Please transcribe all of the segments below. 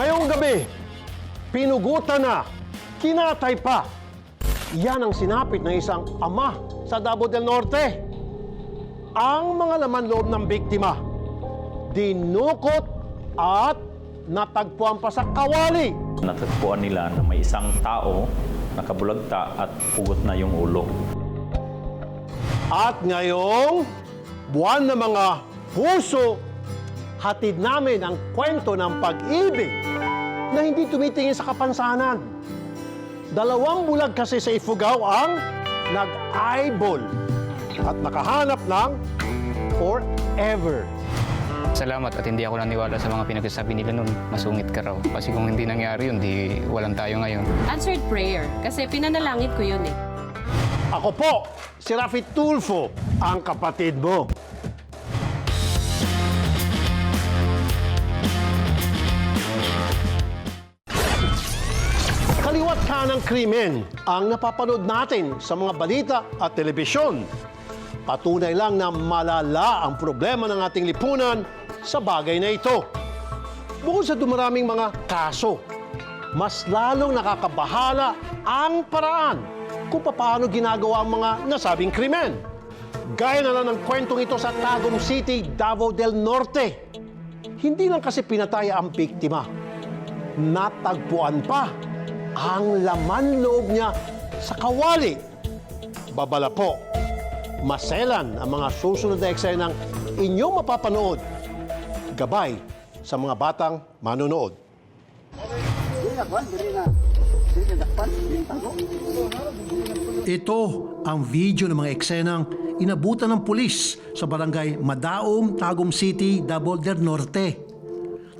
Ngayong gabi, pinugutan na, kinatay pa. Yan ang sinapit ng isang ama sa Davao del Norte. Ang mga laman loob ng biktima, dinukot at natagpuan pa sa kawali. Natagpuan nila na may isang tao nakabulagta at pugot na yung ulo. At ngayong buwan ng mga puso, hatid namin ang kwento ng pag-ibig na hindi tumitingin sa kapansanan. Dalawang bulag kasi sa Ifugao ang nag-eyeball at nakahanap ng forever. Salamat at hindi ako naniwala sa mga pinagsasabi nila noon. Masungit ka raw. Kasi kung hindi nangyari yun, di walang tayo ngayon. Answered prayer. Kasi pinanalangin ko yun eh. Ako po, si Rafi Tulfo, ang kapatid mo. Ka ng krimen ang napapanood natin sa mga balita at telebisyon. Patunay lang na malala ang problema ng ating lipunan sa bagay na ito. Bukod sa dumaraming mga kaso, mas lalong nakakabahala ang paraan kung paano ginagawa ang mga nasabing krimen. Gaya na lang ng kwentong ito sa Tagum City, Davao del Norte. Hindi lang kasi pinatay ang biktima. Natagpuan pa ang laman loob niya sa kawali. Babala po, maselan ang mga susunod na eksena ng inyong mapapanood. Gabay sa mga batang manonood. Ito ang video ng mga eksenang inabutan ng pulis sa barangay Madaom, Tagum City, Davao Norte.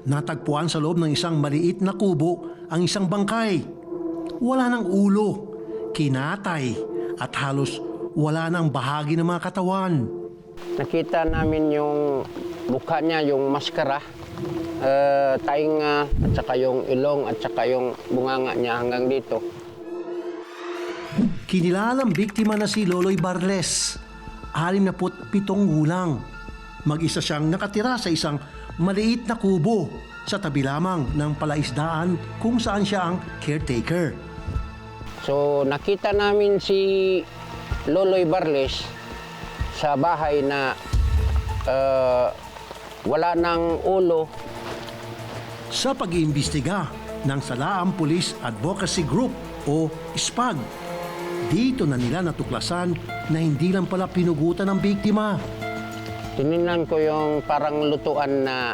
Natagpuan sa loob ng isang maliit na kubo ang isang bangkay. Wala ng ulo, kinatay at halos wala ng bahagi ng mga katawan. Nakita namin yung mukha niya, yung maskara, uh, tainga, at saka yung ilong, at saka yung bunganga niya hanggang dito. Kinilalang biktima na si Loloy Barles, 67 gulang. Mag-isa siyang nakatira sa isang maliit na kubo sa tabi lamang ng palaisdaan kung saan siya ang caretaker. So nakita namin si Loloy Barles sa bahay na uh, wala ng ulo. Sa pag-iimbestiga ng Salaam Police Advocacy Group o SPAG, dito na nila natuklasan na hindi lang pala pinugutan ng biktima. Tinignan ko yung parang lutuan na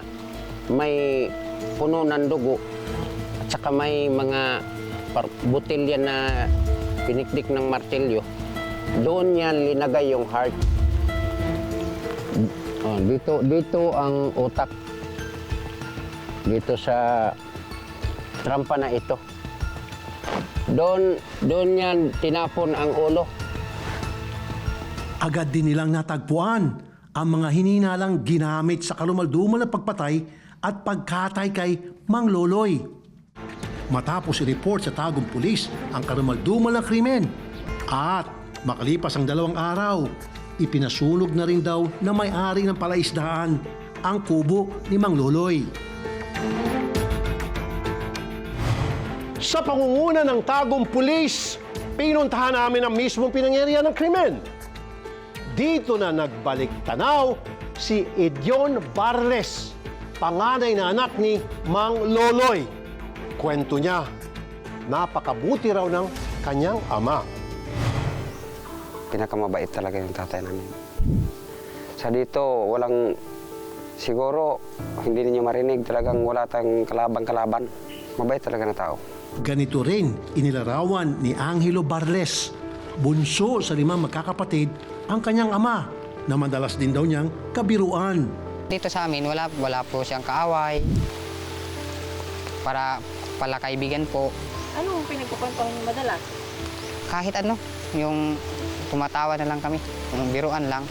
may puno ng dugo at saka may mga par- botelya na pinikdik ng martilyo. Doon yan linagay yung heart. Oh, dito, dito ang utak. Dito sa trampa na ito. Doon, doon yan tinapon ang ulo. Agad din nilang natagpuan ang mga hininalang ginamit sa kalumaldumal na pagpatay at pagkatay kay Mang Loloy. Matapos i-report sa Tagum Pulis ang kalumaldumal na krimen at makalipas ang dalawang araw, ipinasunog na rin daw na may-ari ng palaisdaan ang kubo ni Mang Loloy. Sa pangunguna ng Tagum Pulis, pinuntahan namin ang mismong pinangyarihan ng krimen. Dito na nagbalik tanaw si Edion Barles, panganay na anak ni Mang Loloy. Kwento niya, napakabuti raw ng kanyang ama. pinakamabait talaga yung tatay namin. Sa dito, walang, siguro, hindi ninyo marinig, talagang wala tayong kalabang-kalaban. Mabait talaga na tao. Ganito rin inilarawan ni Angelo Barles, bunso sa limang magkakapatid, ang kanyang ama na madalas din daw niyang kabiruan. Dito sa amin, wala, wala po siyang kaaway. Para pala kaibigan po. Ano ang pinagkukwentong madalas? Kahit ano, yung tumatawa na lang kami, yung biruan lang.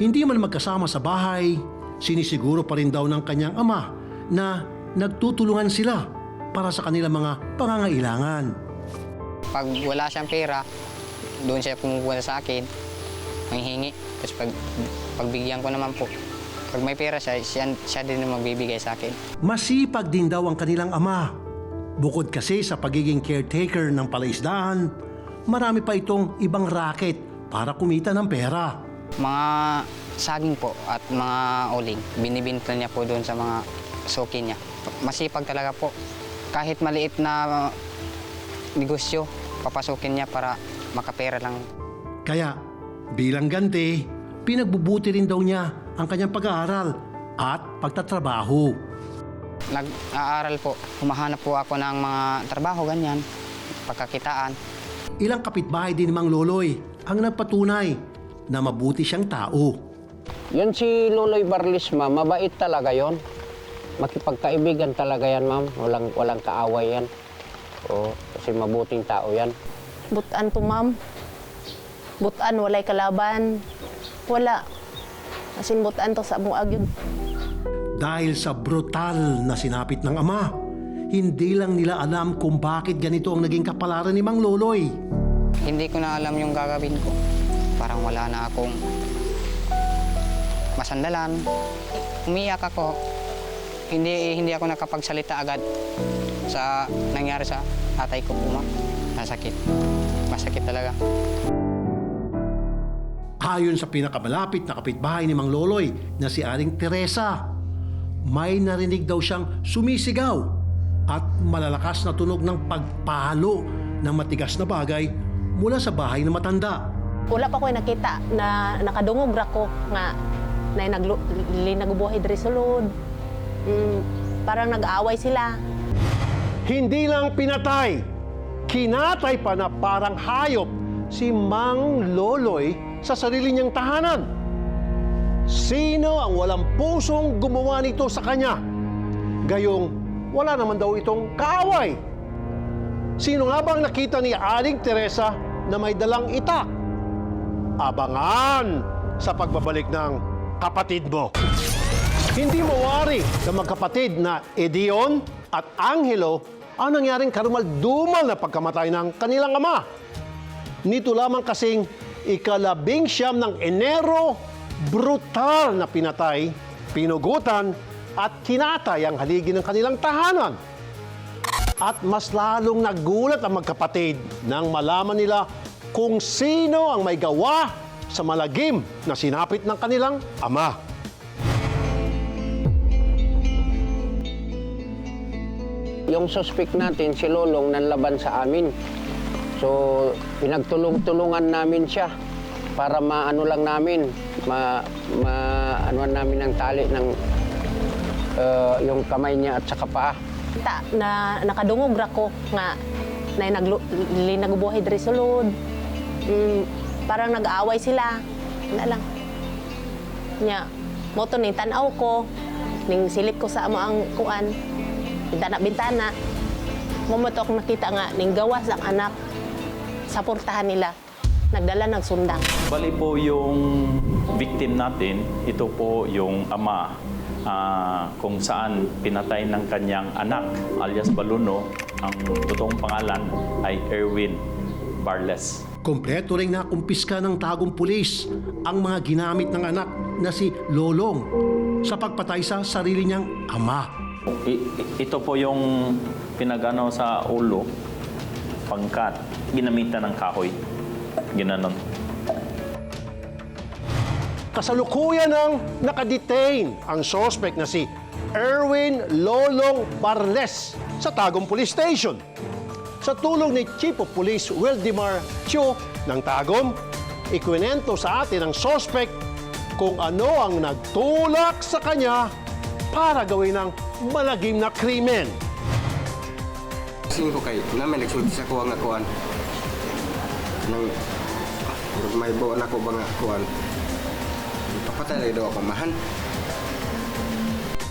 Hindi man magkasama sa bahay, sinisiguro pa rin daw ng kanyang ama na nagtutulungan sila para sa kanilang mga pangangailangan. Pag wala siyang pera, doon siya pumupunta sa akin, manghihingi. Tapos pag, pagbigyan ko naman po, pag may pera siya, siya, siya din ang magbibigay sa akin. Masipag din daw ang kanilang ama Bukod kasi sa pagiging caretaker ng palaisdaan, marami pa itong ibang racket para kumita ng pera. Mga saging po at mga uling, binibinta niya po doon sa mga suki niya. Masipag talaga po. Kahit maliit na negosyo, papasukin niya para makapera lang. Kaya bilang ganti, pinagbubuti rin daw niya ang kanyang pag-aaral at pagtatrabaho. Nag-aaral po, humahanap po ako ng mga trabaho, ganyan, pagkakitaan. Ilang kapitbahay din ni Mang Loloy ang nagpatunay na mabuti siyang tao. Yun si Loloy Barlis, ma'am, mabait talaga yon. Makipagkaibigan talaga yan, ma'am. Walang, walang kaaway yan. Oo, kasi mabuting tao yan. Butan to ma'am. Butan, walay kalaban. Wala. Asin butan to sa buag yun. Dahil sa brutal na sinapit ng ama, hindi lang nila alam kung bakit ganito ang naging kapalaran ni Mang Loloy. Hindi ko na alam yung gagawin ko. Parang wala na akong masandalan. Umiyak ako. Hindi hindi ako nakapagsalita agad sa nangyari sa tatay ko po, ma'am. Nasakit. Masakit talaga. Ayon sa pinakamalapit na kapitbahay ni Mang Loloy na si Aling Teresa, may narinig daw siyang sumisigaw at malalakas na tunog ng pagpalo ng matigas na bagay mula sa bahay ng matanda. Wala pa ko nakita na nakadungog ra ko nga na nagbuhay diri sulod. Mm, parang nag-aaway sila. Hindi lang pinatay, kinatay pa na parang hayop si Mang Loloy sa sarili niyang tahanan. Sino ang walang pusong gumawa nito sa kanya? Gayong wala naman daw itong kaaway. Sino nga bang nakita ni Aling Teresa na may dalang itak? Abangan sa pagbabalik ng kapatid mo. Hindi mawari na magkapatid na Edion at Angelo ang nangyaring karumal-dumal na pagkamatay ng kanilang ama. Nito lamang kasing ikalabing siyam ng Enero, brutal na pinatay, pinugutan at kinatay ang haligi ng kanilang tahanan. At mas lalong nagulat ang magkapatid nang malaman nila kung sino ang may gawa sa malagim na sinapit ng kanilang ama. Yung suspect natin, si Lolong, nanlaban sa amin. So, pinagtulong-tulungan namin siya para maano lang namin, ma, ma anuan namin ng tali ng eh, yung kamay niya at saka paa. Ta, na nakadungog ra ko nga na naglu, li, nagbuhay diri sulod. Mm, parang nag-aaway sila. Wala lang. Nya, mo to ni tanaw ko, ning silip ko sa amo ang kuan, bintana-bintana. Mumoto akong nakita nga ning gawas ang anak sa portahan nila. Nagdala nagsundang. Bali po yung victim natin, ito po yung ama ah, kung saan pinatay ng kanyang anak alias Baluno. Ang totoong pangalan ay Erwin Barles. Kompleto ring nakumpiska ng tagong pulis ang mga ginamit ng anak na si Lolong sa pagpatay sa sarili niyang ama. I- ito po yung pinagano sa ulo, pangkat, ginamitan ng kahoy. Ginanon. Kasalukuyan ng nakadetain ang suspect na si Erwin Lolong Barles sa Tagum Police Station. Sa tulong ni Chief of Police Wildemar Cho ng Tagum, ikwinento sa atin ang suspect kung ano ang nagtulak sa kanya para gawin ng malagim na krimen. Singko kay namin nagsulti sa kuha nga kuan. Nang murag may buwan ako ba nga kuan. Papatay lagi daw ako mahan.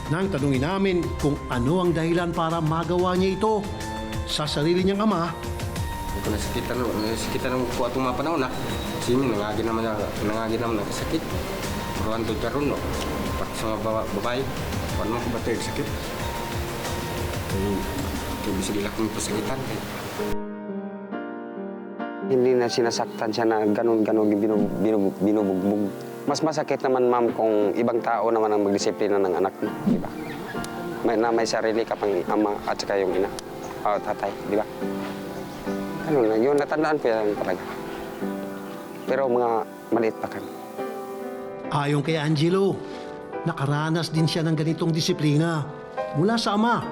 Nang tanungin namin kung ano ang dahilan para magawa niya ito sa sarili niyang ama, Kung nasakitan nasakitan ng kuha itong mga panahon na. Sini nangagi naman na nangagi naman ng sakit. Ruan to karon no. Pag sa mga baba- babae, kuan mo ko ba tayo sakit? Kaya kaya bisa gila kong pasakitan. Kaya Hindi na sinasaktan siya na ganun-ganun binub, binub, binubugbog. Mas masakit naman, ma'am, kung ibang tao naman ang magdisiplina ng anak mo, di ba? May, na may sarili ka pang ama at saka yung ina. oh, tatay, di ba? Ano na, yun natandaan ko yan talaga. Pero mga maliit pa kami. Ayon kay Angelo, nakaranas din siya ng ganitong disiplina mula sa ama.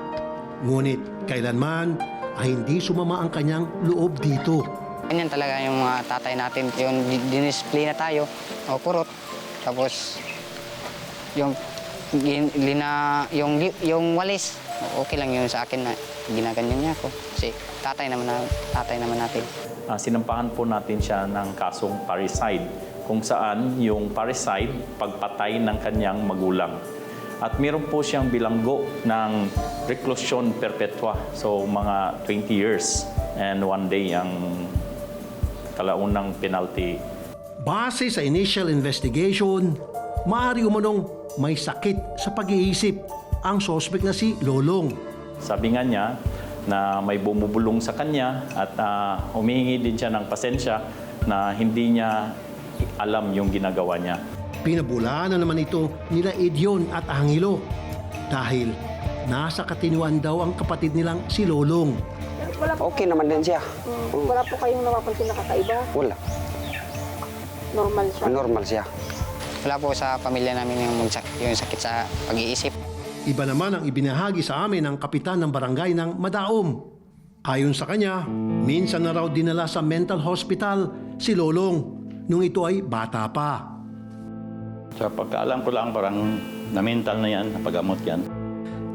Ngunit kailanman ay hindi sumama ang kanyang loob dito. Ganyan talaga yung mga tatay natin. Yung di- dinisplina tayo, o kurot. Tapos, yung lina, yung, yung walis, okay lang yun sa akin na ginaganyan niya ako. Kasi tatay naman, na, tatay naman natin. Ah, sinampahan po natin siya ng kasong parricide kung saan yung parricide pagpatay ng kanyang magulang. At meron po siyang bilanggo ng reclusion perpetua. So mga 20 years and one day ang kalaunang penalty Base sa initial investigation, maaari umanong may sakit sa pag-iisip ang sospek na si Lolong. Sabi nga niya na may bumubulong sa kanya at ah, humihingi din siya ng pasensya na hindi niya alam yung ginagawa niya. Pinabulaan na naman ito nila Edion at Angelo dahil nasa katinuan daw ang kapatid nilang si Lolong. Okay naman din siya. Oo, Wala po kayong napapansin na kakaiba. wala. Normal siya. Normal siya. Wala po sa pamilya namin yung, magsak- yung sakit sa pag-iisip. Iba naman ang ibinahagi sa amin ng kapitan ng barangay ng Madaom. Ayon sa kanya, minsan na raw dinala sa mental hospital si Lolong nung ito ay bata pa. Sa pagkaalam ko lang parang na-mental na yan, napagamot yan.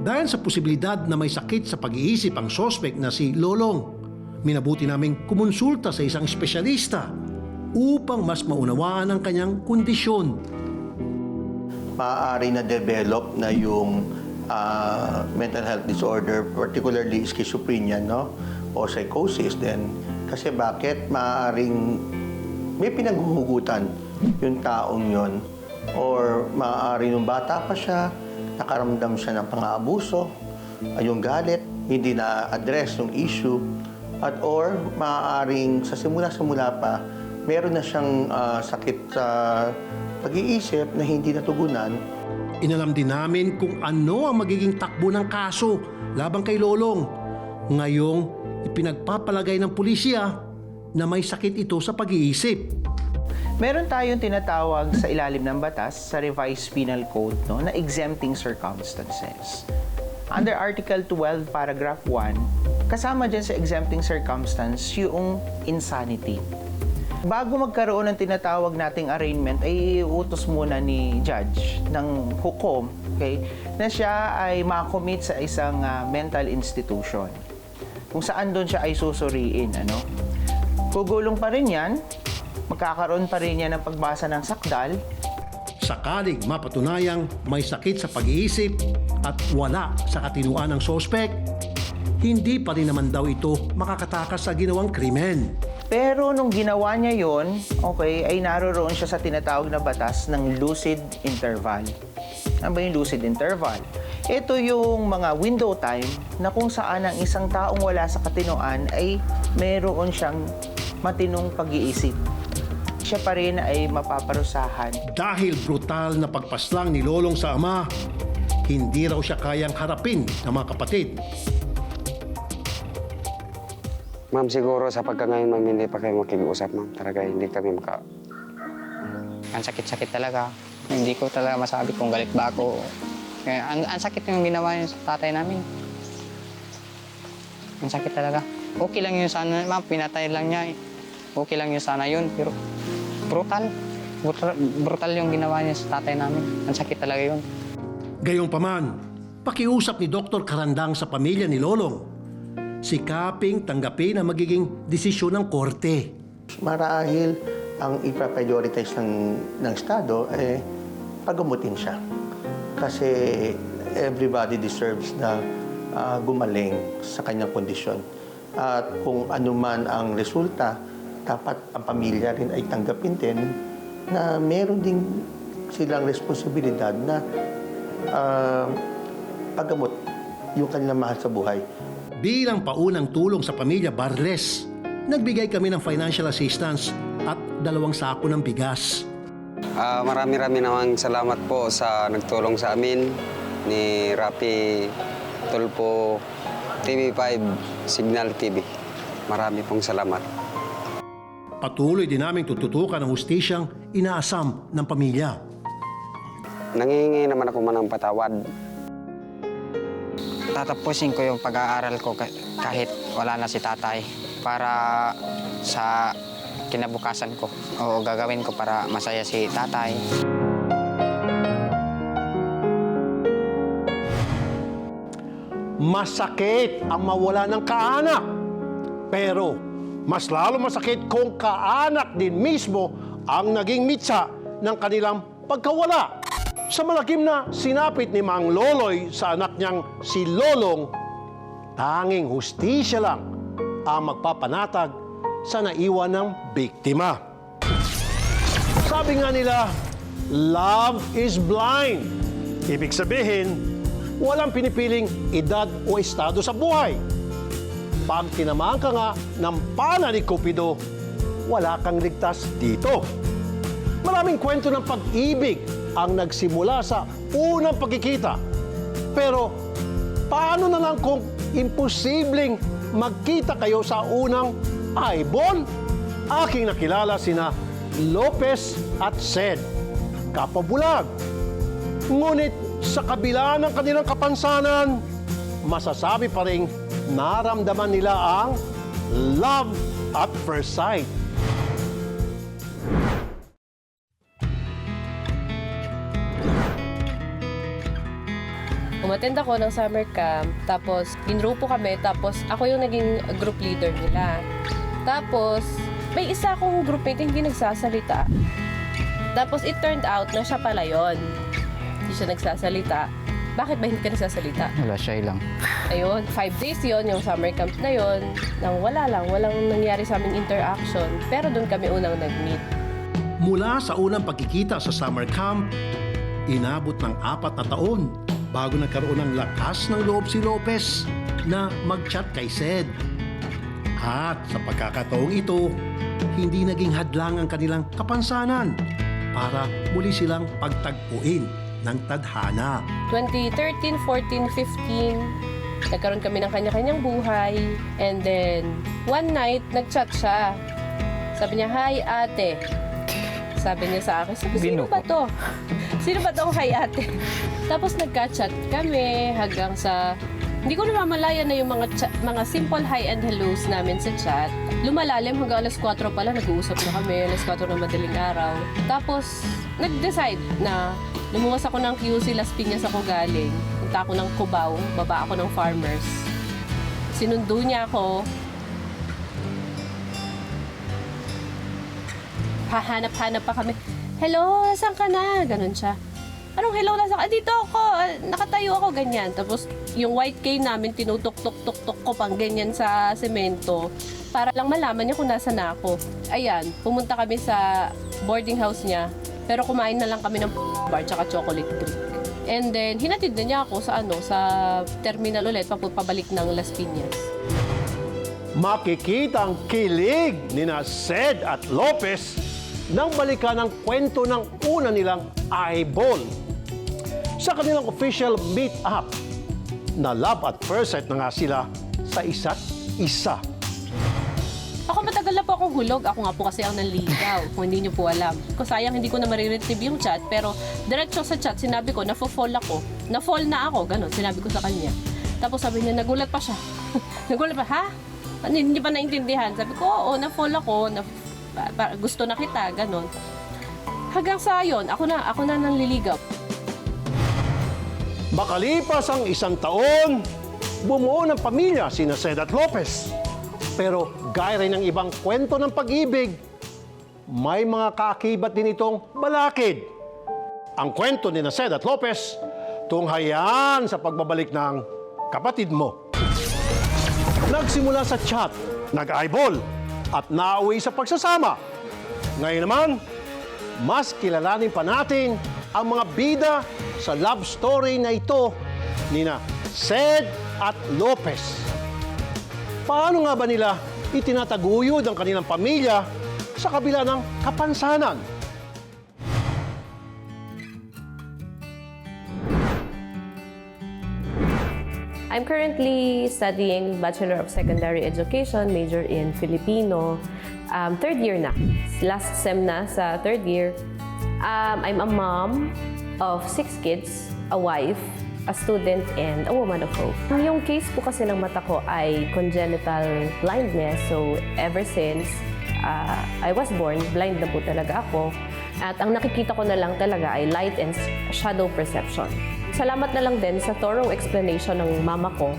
Dahil sa posibilidad na may sakit sa pag-iisip ang sospek na si Lolong, minabuti naming kumonsulta sa isang espesyalista upang mas maunawaan ang kanyang kondisyon. maaari na develop na yung ah, mental health disorder, particularly schizophrenia, no? O psychosis din. Kasi bakit maaaring may pinaghuhugutan yung taong yon or maaari nung bata pa siya, nakaramdam siya ng pang-aabuso, yung galit, hindi na-address yung issue, at or maaaring sa simula-simula pa, meron na siyang ah, sakit sa pag-iisip na hindi natugunan Inalam din namin kung ano ang magiging takbo ng kaso labang kay Lolong. Ngayong ipinagpapalagay ng pulisya na may sakit ito sa pag-iisip. Meron tayong tinatawag sa ilalim ng batas sa revised penal code no, na exempting circumstances. Under Article 12, Paragraph 1, kasama dyan sa exempting circumstance yung insanity. Bago magkaroon ng tinatawag nating arraignment, ay iutos muna ni judge ng hukom okay, na siya ay makommit sa isang ah, mental institution kung saan doon siya ay susuriin. Ano? Gugulong pa rin yan, magkakaroon pa rin yan ng pagbasa ng sakdal, Sakaling mapatunayang may sakit sa pag-iisip at wala sa katinuan ng sospek, hindi pa rin naman daw ito makakatakas sa ginawang krimen. Pero nung ginawa niya yon, okay, ay naroon siya sa tinatawag na batas ng lucid interval. Ano ba yung lucid interval? Ito yung mga window time na kung saan ang isang taong wala sa katinoan ay mayroon siyang matinong pag-iisip. Siya pa rin ay mapaparusahan. Dahil brutal na pagpaslang ni Lolong sa ama, hindi raw siya kayang harapin ng mga kapatid. Ma'am, siguro sa pagka ngayon, ma'am, hindi pa kayo makikiusap, ma'am. Talaga, hindi kami maka... Ang sakit-sakit talaga. Hindi ko talaga masabi kung galit ba ako. Kaya, ang, ang sakit yung ginawa niya sa tatay namin. Ang sakit talaga. Okay lang yun sana, ma'am, pinatay lang niya. eh. Okay lang yun sana yun, pero brutal. Brutal, brutal yung ginawa niya sa tatay namin. Ang sakit talaga yun. Gayong paman, pakiusap ni Dr. Karandang sa pamilya ni Lolong. Sikaping tanggapin ang magiging desisyon ng korte. marahil ang ipa-prioritize ng, ng Estado, eh, pagamutin siya. Kasi everybody deserves na ah, gumaling sa kanyang kondisyon. At kung ano man ang resulta, dapat ang pamilya rin ay tanggapin din na meron din silang responsibilidad na ah, paggamot yung kanilang mahal sa buhay. Bilang paunang tulong sa pamilya Barles, nagbigay kami ng financial assistance at dalawang sako ng bigas. Ah, marami-rami namang salamat po sa nagtulong sa amin ni Rapi Tulpo TV5 Signal TV. Marami pong salamat. Patuloy din naming tututukan ang hustisyang inaasam ng pamilya. Nangihingi naman ako man ng patawad. Tatapusin ko yung pag-aaral ko ka- kahit wala na si tatay para sa kinabukasan ko. O gagawin ko para masaya si tatay. Masakit ang mawala ng kaanak. Pero mas lalo masakit kung kaanak din mismo ang naging mitsa ng kanilang pagkawala. Sa malagim na sinapit ni Mang Loloy sa anak niyang si Lolong, tanging hustisya lang ang magpapanatag sa naiwan ng biktima. Sabi nga nila, love is blind. Ibig sabihin, walang pinipiling edad o estado sa buhay. Pag tinamaan ka nga ng pana ni Cupido, wala kang ligtas dito. Maraming kwento ng pag-ibig ang nagsimula sa unang pagkikita. Pero paano na lang kung imposibleng magkita kayo sa unang eyeball? Aking nakilala sina Lopez at Sed, kapabulag. Ngunit sa kabila ng kanilang kapansanan, masasabi pa rin naramdaman nila ang love at first sight. Umattend ako ng summer camp, tapos inro po kami, tapos ako yung naging group leader nila. Tapos, may isa akong groupmate hindi nagsasalita. Tapos it turned out na siya pala yon. Hindi siya nagsasalita. Bakit ba hindi ka nagsasalita? Wala, shy lang. Ayun, five days yon yung summer camp na yon. Nang wala lang, walang nangyari sa aming interaction. Pero doon kami unang nag-meet. Mula sa unang pagkikita sa summer camp, inabot ng apat na taon bago nagkaroon ng lakas ng loob si Lopez na mag-chat kay Sed. At sa pagkakataong ito, hindi naging hadlang ang kanilang kapansanan para muli silang pagtagpuin ng tadhana. 2013, 14, 15, nagkaroon kami ng kanya-kanyang buhay. And then, one night, nag-chat siya. Sabi niya, Hi, ate. Sabi niya sa akin, sabi, sino ba to? Sino ba tong hi, ate? Tapos nagka-chat kami hanggang sa... Hindi ko namamalayan na yung mga cha- mga simple hi and hellos namin sa chat. Lumalalim hanggang alas 4 pala, nag-uusap na kami, alas 4 ng madaling araw. Tapos, nag-decide na lumuwas ako ng QC Las Piñas ako galing. Punta ako ng Cubao, baba ako ng farmers. Sinundo niya ako. Hahanap-hanap pa kami. Hello, saan ka na? Ganon siya. Anong hello, nasa ka? Ah, dito ako. Ah, Nakatayo ako, ganyan. Tapos, yung white cane namin, tinutok-tok-tok-tok ko pang ganyan sa semento para lang malaman niya kung nasa na ako. Ayan, pumunta kami sa boarding house niya. Pero kumain na lang kami ng bar tsaka chocolate drink. And then, hinatid na niya ako sa ano, sa terminal ulit, papabalik ng Las Piñas. Makikita ang kilig ni na Sed at Lopez nang balikan ang kwento ng una nilang eyeball. Sa kanilang official meet-up, na love at first sight na nga sila sa isa't isa. Ako matagal na po akong hulog. Ako nga po kasi ang nanligaw, kung hindi niyo po alam. Kung sayang hindi ko na mariretrieve yung chat, pero diretso sa chat, sinabi ko, na-fall ako. Na-fall na ako, ganun, sinabi ko sa kanya. Tapos sabi niya, nagulat pa siya. nagulat pa, ha? Ano, hindi pa naintindihan. Sabi ko, oo, na-fall ako, na, gusto na kita, ganun. Hanggang sa yun, ako na, ako na nanliligaw. Makalipas ang isang taon, bumuo ng pamilya sina Sed at Lopez. Pero gaya rin ng ibang kwento ng pag-ibig, may mga kaakibat din itong balakid. Ang kwento ni Sed at Lopez, tunghayan sa pagbabalik ng kapatid mo. Nagsimula sa chat, nag-eyeball, at nauwi sa pagsasama. Ngayon naman, mas kilalanin pa natin ang mga bida sa love story na ito ni na Sed at Lopez. Paano nga ba nila itinataguyod ang kanilang pamilya sa kabila ng kapansanan? I'm currently studying Bachelor of Secondary Education, major in Filipino. Um, third year na. Last sem na sa third year. Um, I'm a mom of six kids, a wife, a student, and a woman of hope. Yung case po kasi ng mata ko ay congenital blindness. So, ever since uh, I was born, blind na po talaga ako. At ang nakikita ko na lang talaga ay light and shadow perception. Salamat na lang din sa thorough explanation ng mama ko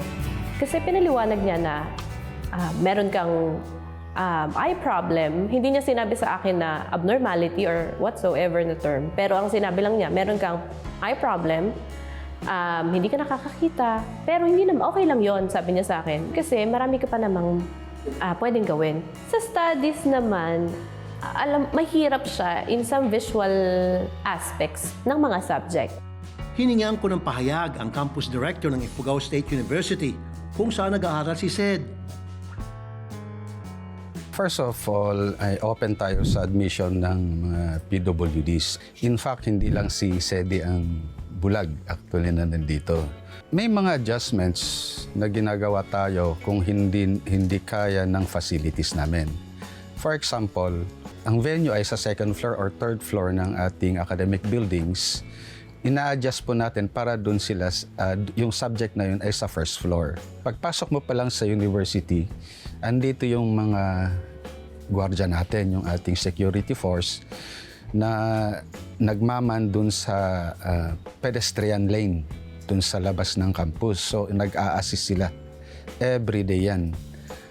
kasi pinaliwanag niya na ah, meron kang um, eye problem. Hindi niya sinabi sa akin na abnormality or whatsoever na term. Pero ang sinabi lang niya, meron kang eye problem, um, hindi ka nakakakita, pero hindi naman, okay lang yon sabi niya sa akin. Kasi marami ka pa namang ah, pwedeng gawin. Sa studies naman, alam, mahirap siya in some visual aspects ng mga subject. Hiningan ko ng pahayag ang campus director ng Ifugao State University kung saan nag-aaral si Sed. First of all, ay open tayo sa admission ng mga PWDs. In fact, hindi lang si SEDI ang bulag actually na nandito. May mga adjustments na ginagawa tayo kung hindi, hindi kaya ng facilities namin. For example, ang venue ay sa second floor or third floor ng ating academic buildings. Ina-adjust po natin para doon sila, uh, yung subject na yun ay sa first floor. Pagpasok mo pa lang sa university, andito yung mga gwardiya natin, yung ating security force, na nagmaman dun sa uh, pedestrian lane dun sa labas ng campus. So, nag-a-assist sila. Every day yan.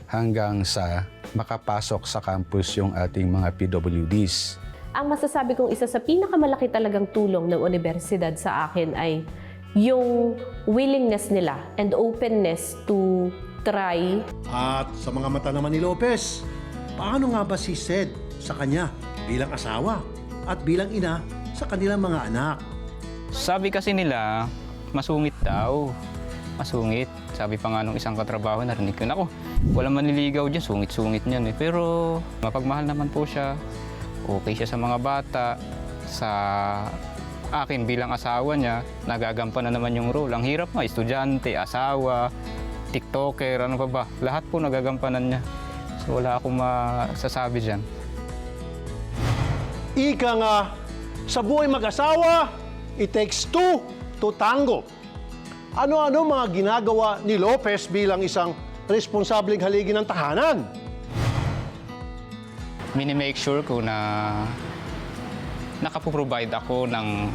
Hanggang sa makapasok sa campus yung ating mga PWDs. Ang masasabi kong isa sa pinakamalaki talagang tulong ng universidad sa akin ay yung willingness nila and openness to try At sa mga mata naman ni Lopez, paano nga ba si Sed sa kanya bilang asawa at bilang ina sa kanilang mga anak? Sabi kasi nila, masungit daw. Masungit. Sabi pa nga nung isang katrabaho, narinig ko, nako, walang maniligaw dyan, sungit-sungit niyan eh. Pero mapagmahal naman po siya. Okay siya sa mga bata. Sa akin bilang asawa niya, nagagampanan naman yung role. Ang hirap nga, estudyante, asawa, tiktoker, ano pa ba. Lahat po nagagampanan niya. So wala akong masasabi dyan. Ika nga, sa buhay mag-asawa, it takes two to tango. Ano-ano mga ginagawa ni Lopez bilang isang responsableng haligi ng tahanan? Mini-make sure ko na nakapoprovide ako ng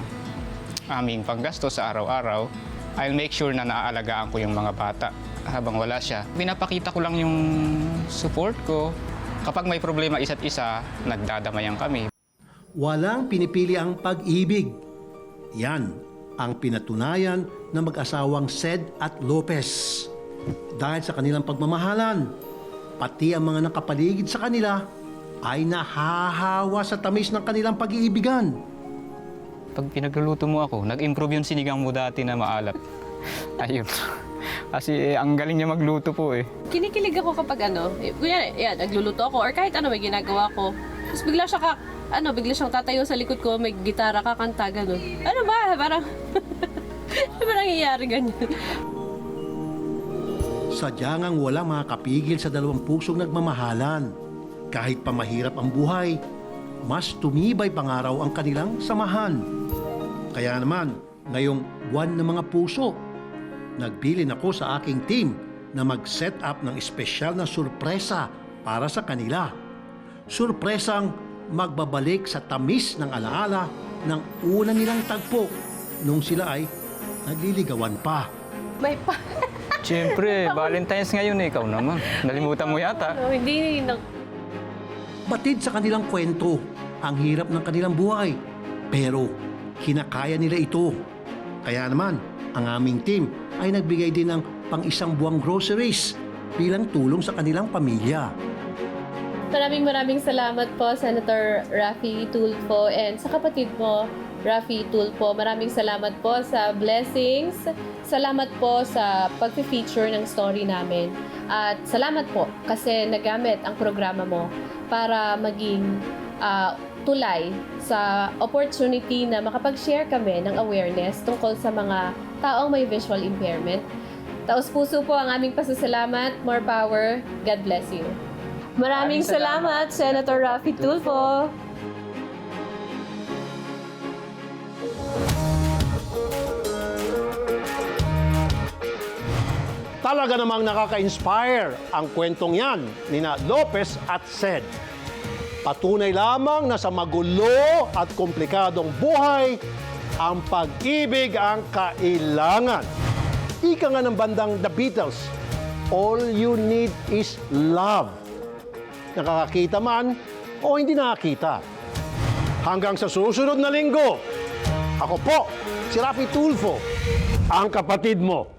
aming panggasto sa araw-araw. I'll make sure na naaalagaan ko yung mga bata habang wala siya. Pinapakita ko lang yung support ko. Kapag may problema isa't isa, nagdadamayan kami. Walang pinipili ang pag-ibig. Yan ang pinatunayan ng mag-asawang Sed at Lopez. Dahil sa kanilang pagmamahalan, pati ang mga nakapaligid sa kanila ay nahahawa sa tamis ng kanilang pag-iibigan. Pag pinagluluto mo ako, nag-improve yung sinigang mo dati na maalat. Ayun. Kasi eh, ang galing niya magluto po eh. Kinikilig ako kapag ano, eh, kuya, yan, nagluluto ako or kahit ano may ginagawa ko. Tapos bigla siya ka, ano, bigla siyang tatayo sa likod ko, may gitara kakanta, gano'n. Ano ba? Parang, ba nangyayari ganyan? Sadyang ang walang makakapigil sa dalawang pusong nagmamahalan. Kahit pa mahirap ang buhay, mas tumibay pangaraw ang kanilang samahan. Kaya naman, ngayong buwan ng mga puso, nagbilin ako sa aking team na mag-set up ng espesyal na sorpresa para sa kanila. Sorpresang magbabalik sa tamis ng alaala ng una nilang tagpo nung sila ay nagliligawan pa. May pa, Siyempre, Valentine's ngayon eh, ikaw naman. Nalimutan mo yata. ano, hindi, na, Batid sa kanilang kwento ang hirap ng kanilang buhay. Pero kinakaya nila ito. Kaya naman, ang aming team ay nagbigay din ng pang isang buwang groceries bilang tulong sa kanilang pamilya. Maraming maraming salamat po, Senator Rafi Tulfo, and sa kapatid mo, Rafi Tulfo. Maraming salamat po sa blessings. Salamat po sa pag-feature ng story namin. At salamat po kasi nagamit ang programa mo para maging ah, tulay sa opportunity na makapag-share kami ng awareness tungkol sa mga taong may visual impairment. Taos puso po ang aming pasasalamat. More power. God bless you. Maraming salamat, Senator Rafi Tulfo. Talaga namang nakaka-inspire ang kwentong yan ni na Lopez at Sed. Patunay lamang na sa magulo at komplikadong buhay, ang pag-ibig ang kailangan. Ika nga ng bandang The Beatles, all you need is love. Nakakakita man o hindi nakakita. Hanggang sa susunod na linggo, ako po, si Rafi Tulfo, ang kapatid mo.